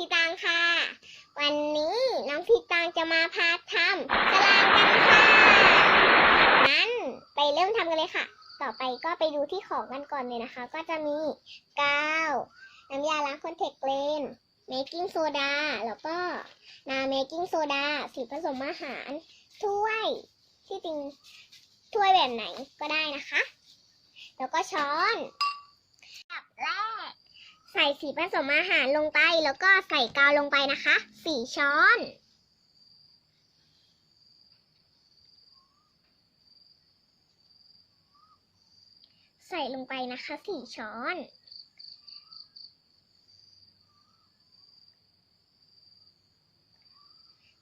สีตางค่ะ วันนี้น้องสีตางจะมาพาทำสลามกันค่ะงั้นไปเริ่มทำกันเลยค่ะ ต่อไปก็ไปดูที่ของกันก่อนเลยนะคะ ก็จะมีกาวน้ำยาล้างคอนแทคเลนส์เมกกิ้งโซดาแล้วก็นาเมกกิ้งโซดาสีผสมอาหาร ถ้วยที่จริงถ้วยแบบไหนก็ได้นะคะ แล้วก็ช้อนอันดับแรก ใส่สีผสมอาหารลงไปแล้วก็ใส่กาวลงไปนะคะสี่ช้อนใส่ลงไปนะคะสี่ช้อน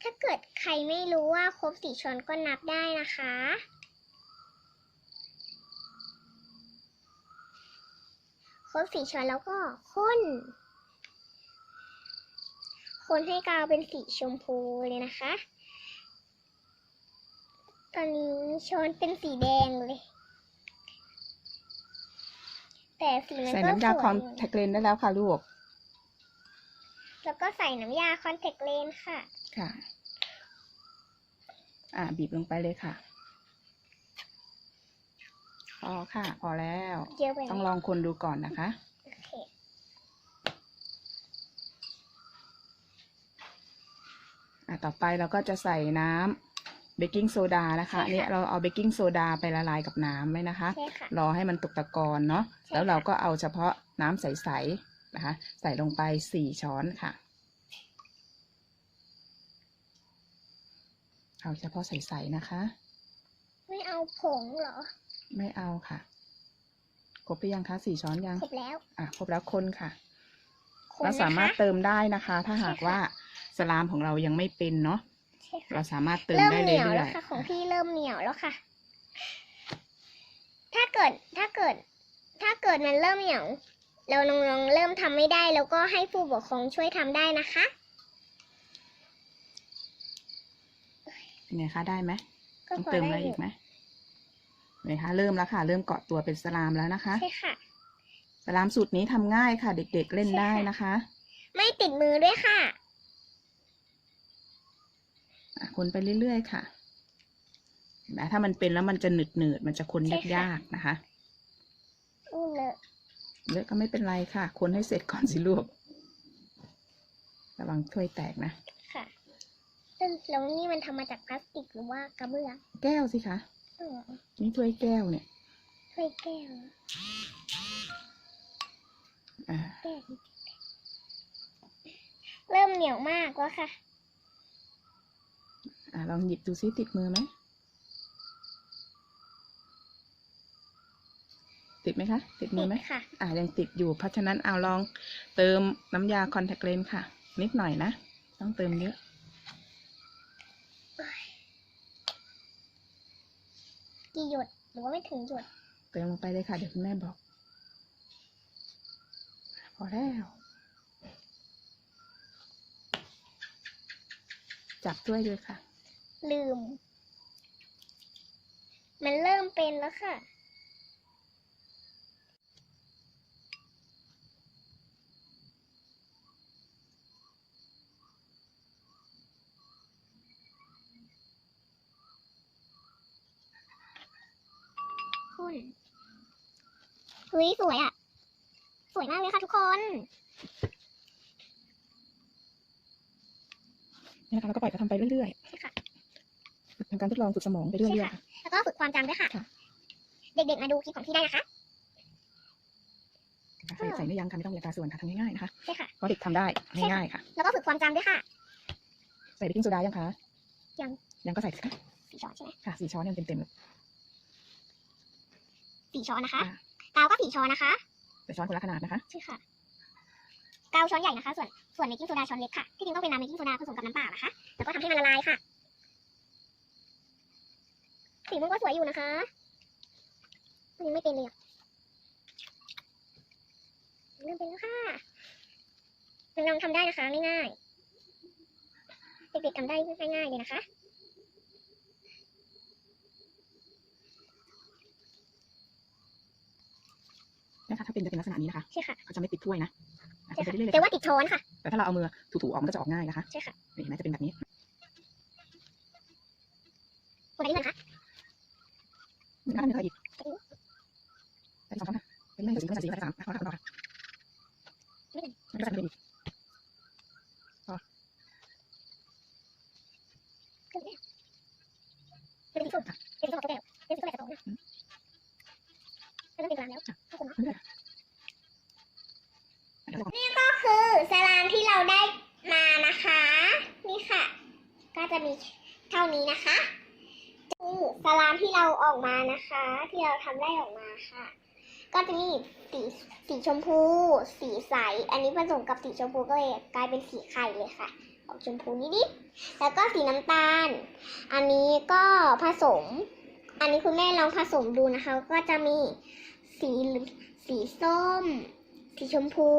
ถ้าเกิดใครไม่รู้ว่าครบสี่ช้อนก็นับได้นะคะ ครบสี่ช้อนแล้วก็คนคนให้กาวเป็นสีชมพูเลยนะคะ ตอนนี้ช้อนเป็นสีแดงเลย แต่สีมันใส่ก็น้ำยาสควอยนอยู่แทคเลนส์ได้แล้วค่ะลูก แล้วก็ใส่น้ำยาคอนแทคเลนส์ค่ะ ค่ะ อ่าบีบลงไปเลยค่ะพ อค่ะ พอแล้ว เยอะไปไหมต้องลองคนดูก่อนนะคะ โอเคอ่าต่อไปเราก็จะใส่น้ำเบกกิ้งโซดานะคะอันนี้เราเอาเบกกิ้งโซดาไปละลายกับน้ำไว้นะคะ ใช่ค่ะ รอให้มันตกตะกอนเนาะ ใช่แล้วเราค่ะก็เอาเฉพาะน้ำใสๆนะคะ ใส่ลงไปสี่ช้อนค่ะ เอาเฉพาะใสๆนะคะ ไม่เอาผงเหรอ ไม่เอาค่ะ ครบหรือยังคะสี่ช้อนยัง ครบแล้ว อะ ครบแล้วคนค่ะคนเรานะคะสามารถเติมได้นะคะ ถ้าหากใช่ค่ะ ว่าสลามของเรายังไม่เป็นเนาะ ใช่ค่ะ เราสามารถเติมเริ่มได้เหเรื่นียวอแล้วยค่ะๆของพี่เริ่มเหนียวแล้วค่ะ ถ้าเกิดถ้าเกิด ถ้าเกิดมันเริ่มเหนียว เราน้องๆเริ่มทำไม่ได้ แล้วก็ให้ผู้ปกครองช่วยทำได้นะคะเป็นไงคะ ได้ไหมก็ต้องพอเติมได้อะไรออียู่กไหมเห็ นไหมคะเริ่มแล้วค่ะ เริ่มเกาะตัวเป็นสลามแล้วนะคะ ใช่ค่ะ สลามสูตรนี้ทำง่ายค่ะ เด็กๆเล่นใช่ได้ค่ะนะคะ ไม่ติดมือด้วยค่ะอะคนไปเรื่อยๆค่ะเห็นไหมถ้ามันเป็นแล้วมันจะหนืดหนืดๆมันจะคนใช่ค่ะยากๆนะคะอู้เลอะเลอะก็ไม่เป็นไรค่ะ คนให้เสร็จก่อนสิลูกระวังถ้วยแตกนะค่ะซึ่งแล้วนี่มันทำมาจากพลาสติกหรือว่ากระเบื้อง แก้วสิคะอ๋อ นี่ถ้วยแก้วเนี่ยถ้วยแก้วอ่าแก้วเริ่มเหนียวมากแล้วค่ะอ่าลองหยิบดูซิติดมือไหมติดไหมคะ ติดมือไหมติดค่ะอ่ายังติดอยู่เพราะฉะนั้นเอาลองเติมน้ำยาคอนแทคเลนส์ค่ะ นิดหน่อยนะ ต้องเติมเยอะ กี่หยดหรือว่าไม่ถึงหยดเติมลงไปเลยค่ะ เดี๋ยวคุณแม่บอก พอแล้ว จับด้วยเลยค่ะ ลืม มันเริ่มเป็นแล้วค่ะ คุณเฮ้ยสวยอะ สวยมากเลยค่ะทุกคนนี่นะคะเราก็ปล่อยเขาทำไปเรื่อยใช่ค่ะๆทำการทดลองฝึกสมองไปเรื่ใช่อยค่ะ แล้วก็ฝึกความจำด้วยค่ะ ค่ะ เด็กๆ มาดูคลิปของพี่ได้นะคะๆใส่ใส่ไม่ยั้งค่ะไม่ต้องมีอัตราส่วนค่ะทำง่ายๆนะคะใช่ค่ะ เพราะเด็กทำได้ง่ายๆค่ะ แล้วก็ฝึกความจำด้วยค่ะ ใส่เบกกิ้งโซดายังคะยัง ยังก็ใส่สิคะสี่ช้อนใช่ไหมค่ะสี่ช้อนยังเต็มๆเลย สี่ช้อนนะคะอะกาวก็สี่ช้อนนะคะแต่ช้อนคนละขนาดนะคะ ใช่ค่ะ กาวช้อนใหญ่นะคะ ส่วนส่วนเมกกิ้งโซดาช้อนเล็กค่ะ ที่จริงต้องเป็นน้ำเมกกิ้งโซดาผสมกับน้ำเปล่านะคะ แล้วก็ทำให้มันละลายค่ะ สีมันก็สวยอยู่นะคะมันยังไม่เป็นเลยอะเริ่มเป็นแล้วค่ะน้องๆทำได้นะคะง่ายๆเด็กๆทำได้ง่ายๆเลยนะคะ นะคะถ้าเป็นจะเป็นลักษณะนี้นะคะใช่ค่ะเขาจะไม่ติดถ้วยนะอะใช่ไปค่ะเรื่อยๆเลยแต่ค่ะว่าติดช้อนค่ะแต่แต่ถ้าเราเอามือถูๆออกมันก็จะออกง่ายนะคะใช่ค่ะนี่เห็นไหมจะเป็นแบบนี้คนนี้นะคะมีน้ำมีอะไรอีกใส่สองช้อนค่ะเป็นไม่ใส่สีไม่ใส่สีใส่สามนะคะเอาค่ะมันก็ใส่ไม่ได้อีกเป็นสีส้มค่ะเป็นสีส้มกับแก้วเป็นสีส้มแบ นะเป็นน้ำเป็นกลางแล้วขอบคุณเนาะไม่ก็คือสลามที่เราได้มานะคะ นี่ค่ะ ก็จะมีเท่านี้นะคะคือสลามที่เราออกมานะคะ ที่เราทำได้ออกมาค่ะ ก็จะมีสีสีชมพู สีใส อันนี้ผสมกับสีชมพูก็เลยกลายเป็นสีไข่เลยค่ะออกชมพูนิดๆแล้วก็สีน้ำตาล อันนี้ก็ผสม อันนี้คุณแม่ลองผสมดูนะคะ ก็จะมีสีสีส้ม สีชมพู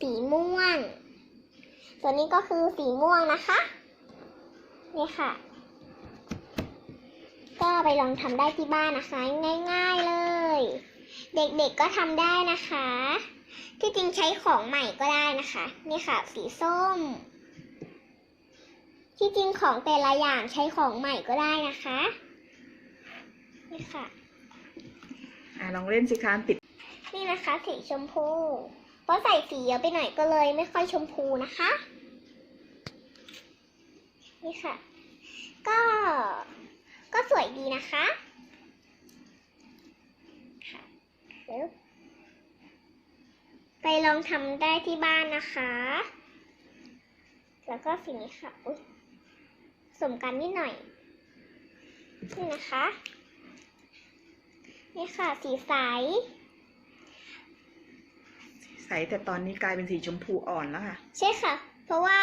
สีม่วง ส่วนนี้ก็คือสีม่วงนะคะ นี่ค่ะ ก็ไปลองทำได้ที่บ้านนะคะ ง่าย ๆเลย เด็กๆก็ทำได้นะคะ ที่จริงใช้ของใหม่ก็ได้นะคะ นี่ค่ะ สีส้มที่จริงของแต่ละอย่างใช้ของใหม่ก็ได้นะคะ นี่ค่ะ อะลองเล่นสิคะติด นี่นะคะสีชมพู เพราะใส่สีเยอะไปหน่อยก็เลยไม่ค่อยชมพูนะคะ นี่ค่ะ ก็ ก็สวยดีนะคะค่ะปึ๊บไปลองทำได้ที่บ้านนะคะ แล้วก็สีนี้ค่ะ อุ๊ยสมกันนิดหน่อยนี่นะคะ นี่ค่ะ สีใส ใสแต่ตอนนี้กลายเป็นสีชมพูอ่อนแล้วค่ะ ใช่ค่ะ เพราะว่า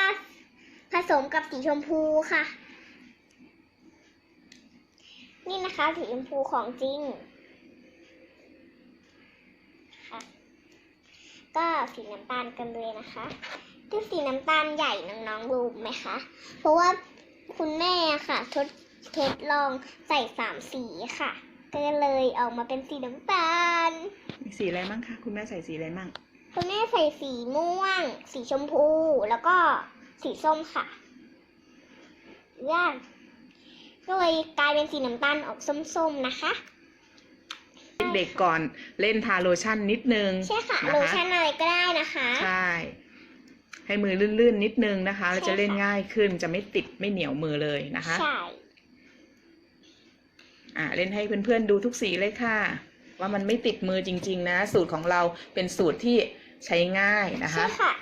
ผสมกับสีชมพูค่ะ นี่นะคะ สีชมพูของจริงค่ะก็สีน้ำตาลกันเลยนะคะที่สีน้ำตาลใหญ่น้องๆรู้ไหมคะ เพราะว่าคุณแม่ค่ะ ทดเทดลองใส่สามสีค่ะ ก็เลยออกมาเป็นสีน้ำตาล มีสีอะไรมั่งคะคุณแม่ใส่สีอะไรมั่งคุณแม่ใส่สีม่วง สีชมพู แล้วก็สีส้มค่ะย่างก็เลยกลายเป็นสีน้ำตาลออกส้มๆนะคะ เด็กๆก่อนเล่นทาโลชั่นนิดนึงใช่ค่ะ นโลชั่นอะไรก็ได้นะคะ ใช่ ให้มือลื่นๆนิดนึงนะคะ แล้วจะเล่นใช่ค่ะง่ายขึ้นจะไม่ติดไม่เหนียวมือเลยนะคะ ใช่ อ่าเล่นให้เพื่อนๆดูทุกสีเลยค่ะ ว่ามันไม่ติดมือจริง ๆ นะ สูตรของเราเป็นสูตรที่ใช้ง่ายนะคะ ใช่ค่ะ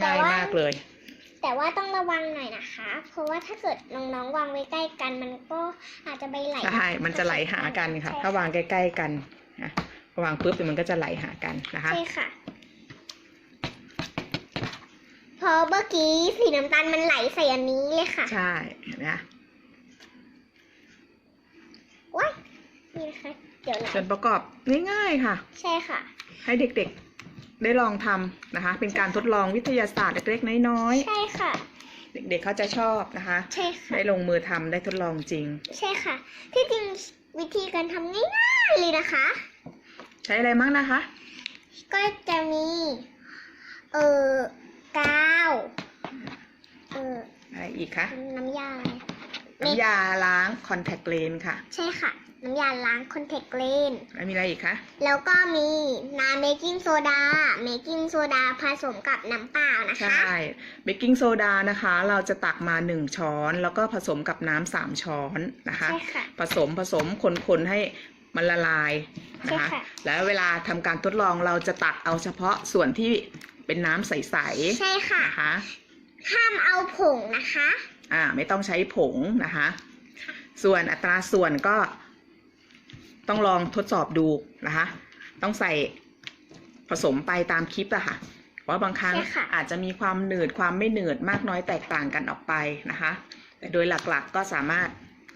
แต่ง่ายว่า มากเลย แต่ว่าต้องระวังหน่อยนะคะ เพราะว่าถ้าเกิดน้องๆวางไว้ใกล้กัน มันก็อาจจะไปไหลใช่ มันจะไหลหากันค่ะ ใช่ถ้าวางใกล้ ๆกันนะวางปุ๊บเดี๋ยวมันก็จะไหลหากันนะคะ ใช่ค่ะพอเมื่อกี้สีน้ำตาลมันไหลใส่อันนี้เลยค่ะ ใช่เห็นไหมคะ ว้ายนี่นะคะ เดี๋ยวนะส่วนประกอบง่ายๆค่ะ ใช่ค่ะ ให้เด็กๆได้ลองทำนะคะ เป็นการทดลองวิทยาศาสตร์เล็กๆน้อยใช่ค่ะ ๆ เด็กๆเขาจะชอบนะคะ ใช่ค่ะ ได้ลงมือทำได้ทดลองจริง ใช่ค่ะ ที่จริงวิธีการทำง่ายๆเลยนะคะ ใช้อะไรมั่งนะคะ ก็จะมี เอ่อกาว เอ่ออะไรอีกคะ น้ำยาอะไร น้ำยาล้างคอนแทคเลนค่ะ ใช่ค่ะ น้ำยาล้างคอนแทคเลนแล้วมีอะไรอีกคะ แล้วก็มีน้ำเบกกิ้งโซดา เบกกิ้งโซดาผสมกับน้ำเปล่านะคะ ใช่ เบกกิ้งโซดานะคะ เราจะตักมา 1 ช้อน แล้วก็ผสมกับน้ำสามช้อนนะคะ ใช่ค่ะ ผสมผสมคนๆให้มันละลายนะคะใช่ค่ะแล้วเวลาทำการทดลองเราจะตักเอาเฉพาะส่วนที่เป็นน้ำใสใช่ๆค่ะนะคะห้ามเอาผงนะคะ อ่าไม่ต้องใช้ผงนะคะ ส่วนอัตราส่วนก็ต้องลองทดสอบดูนะคะ ต้องใส่ผสมไปตามคลิปอะค่ะเพราะบางครั้งใช่ค่ะอาจจะมีความหนืดความไม่หนืดมากน้อยแตกต่างกันออกไปนะคะ แต่โดยหลักๆก็สามารถ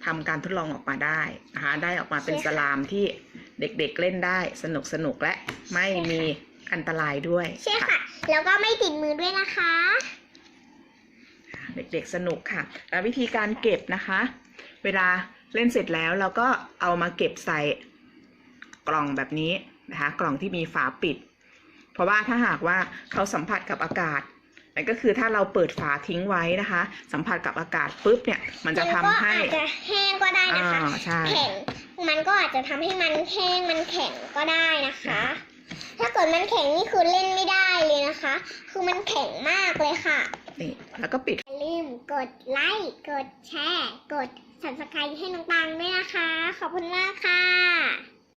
ทำการทดลองออกมาได้นะคะได้ออกมาเป็นสลามที่เด็กๆเล่นได้สนุกสนุกๆและไม่มีอันตรายด้วย ใช่ค่ะ แล้วก็ไม่ติดมือด้วยนะคะ เด็กๆสนุกค่ะแล้ววิธีการเก็บนะคะ เวลาเล่นเสร็จแล้วเราก็เอามาเก็บใส่กล่องแบบนี้นะคะ กล่องที่มีฝาปิด เพราะว่าถ้าหากว่าเขาสัมผัสกับอากาศนั่นก็คือถ้าเราเปิดฝาทิ้งไว้นะคะ สัมผัสกับอากาศปุ๊บเนี่ย มันจะทำให้มันก็อาจจะแห้งก็ได้นะคะอ่าใช่แข็งมันก็อาจจะทำให้มันแห้งมันแข็งก็ได้นะคะ ถ้าเกิดมันแข็งนี่คือเล่นไม่ได้เลยนะคะ คือมันแข็งมากเลยค่ะ นี่แล้วก็ปิด อย่าลืมกดไลค์ กดแชร์ กด subscribe ให้น้องตังด้วยนะคะ ขอบคุณมากค่ะ